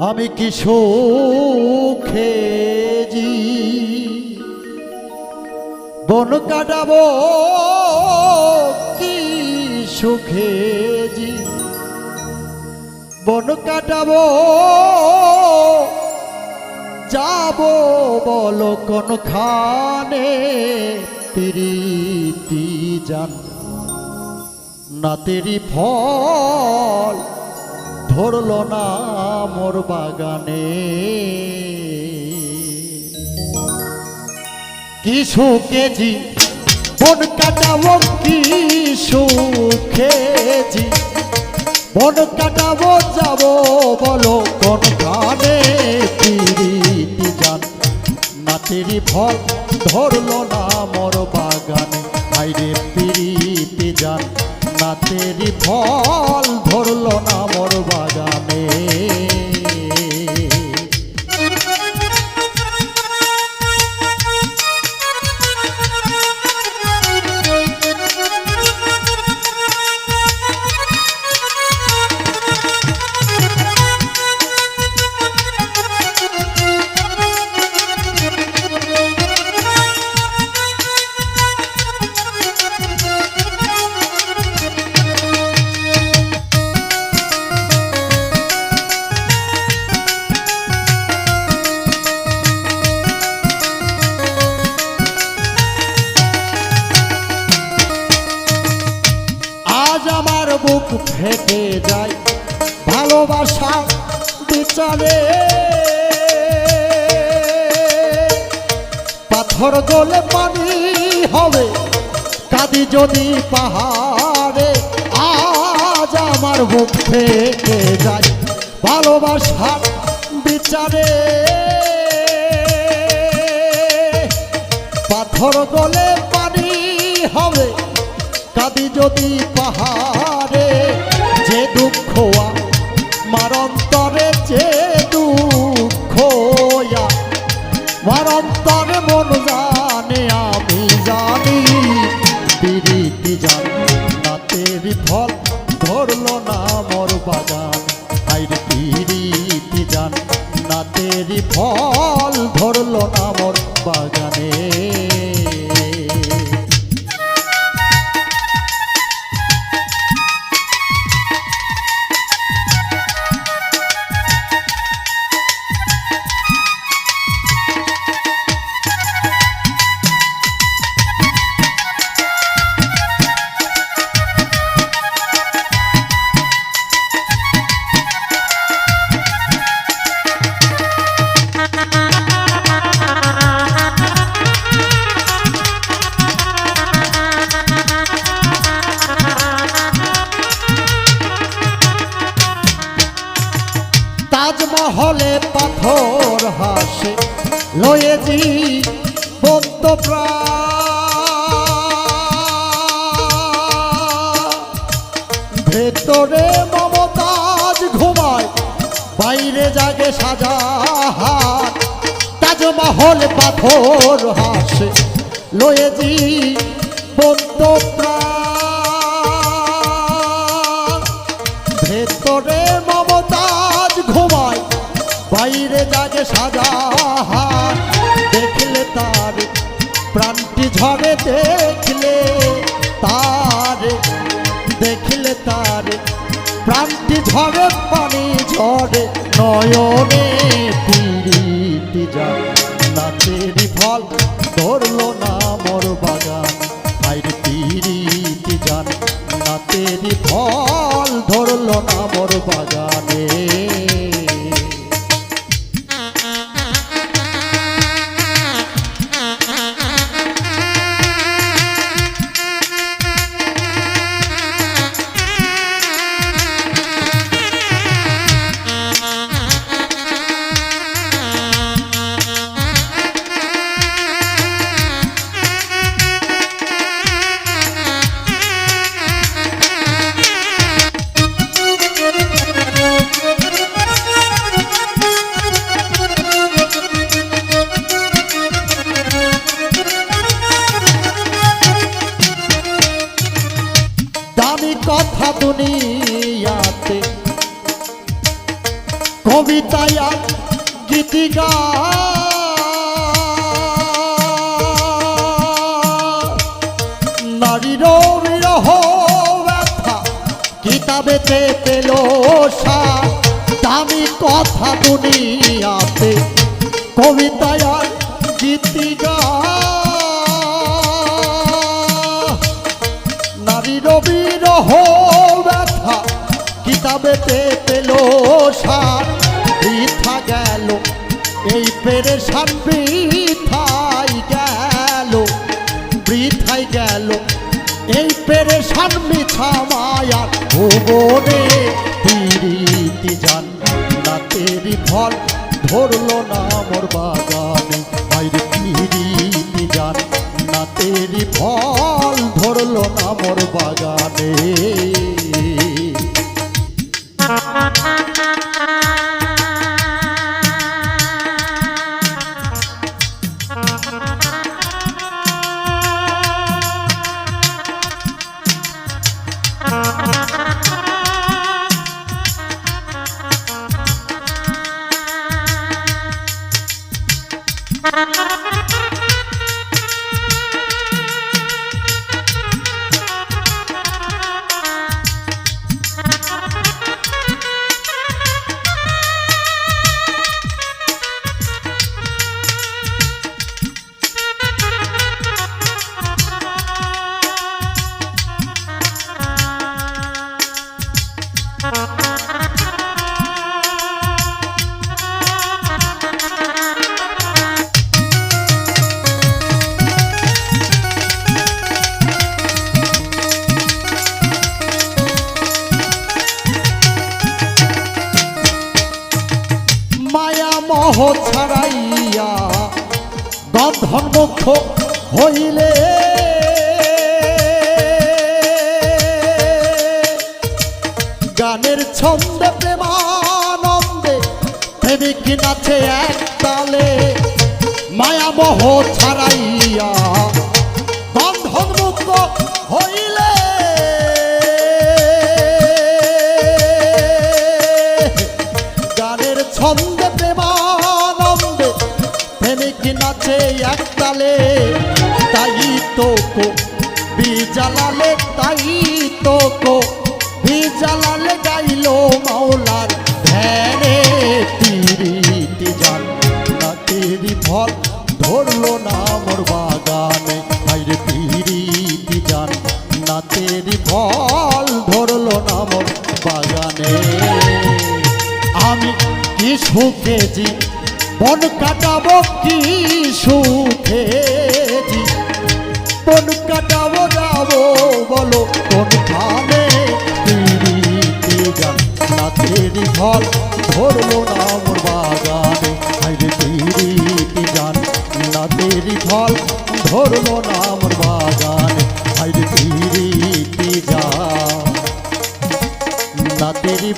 আমি কি সুখে জি? বন কাটাবো কি সুখে জি? বন কাটাবো, যাব বলো কোন খানে প্রীতি জান না তেরি ফল ধরল না মোর বাগানে। কি সুখেজি বন কাটাবো কি সুখেজি বন কাটাবো যাব বলো কোন গানে পিরিতি জান। নাতিরি ফল ধরলো না মোর বাগানে, আইরে পিরিতি যান নাতেরি ফল ধরলো না মোর বাগানে। বুক ফেটে যায়। ভালোবাসা বিচারে। পাথর গলে পানি হবে, কাদি যদি পাহাড়ে, আজ আমার বুক ফেটে যায়। ভালোবাসা বিচারে। পাথর গলে পানি হবে কাদি যদি পাহাড়ে, যে দুঃখ মার অন্তরে, যে দুঃখ মার অন্তরে মন জানে, আমি জানি পিরিতি জান নাতের ফল ধরল না মোর বাগান। আইর পিরিতি জান নাতের ফল ধরল না মোর বাগানে। তাজমহলে পাথর হাসে লয়েজি বন্ত ভেতরে মমতাজ ঘুমায়, বাইরে জাগে সাজাহার তাজমহল পাথর হাসে লয়েজি বন্ত ভেতরে ঘুমায় বাইরে যাকে সাজাহার দেখলে তার প্রাণটি ঝরে, দেখলে তার দেখলে তার প্রাণটি ঝরে, পানি ঝরে, নয়নে পিড়িটি যায় নাচেরই ফল ধরলো কথা দুনিয়াতে। কবিতায় গীতিকা নারীর বিরহ ব্যথা কিতাবেতে পেল দামি কথা দুনিয়াতে। কবিতায় বিরহ ব্যথা পেল সার। গেল, এই পেরেশান বৃথাই গেল বৃথাই গেল, এই মিছা মায়ার জান না তেরি ফল ধরলো না মোর বাগানে, বাইরে না তেরি ফল ধরলো না মোর বাগানে। মায়া ছাড়াইয়া বন্ধন মুক্ত হইলে। গানের ছন্দে প্রেমানন্দে প্রেমিক নাচে এক তালে মায়া মোহ নাচে এক তালে তাই তো কো। বিজালালে তাই তো কো। বিজালালে গাইলো মাওলার ধ্যানে তিরিতি জান। না তেরি ফল ধরলো না মোর বাগানে বাইরে তিরিতি জান। না তেরি ফল ধরলো না মোর বাগানে। আমি কি সুখেছি বন কাটাবো কি তেরি ধরলো না মোর বাগানে। হাইরে তিরিতে গান না তেরি ফল ধরলো না মোর বাগানে। হাইরে তিরিতে গান না তেরি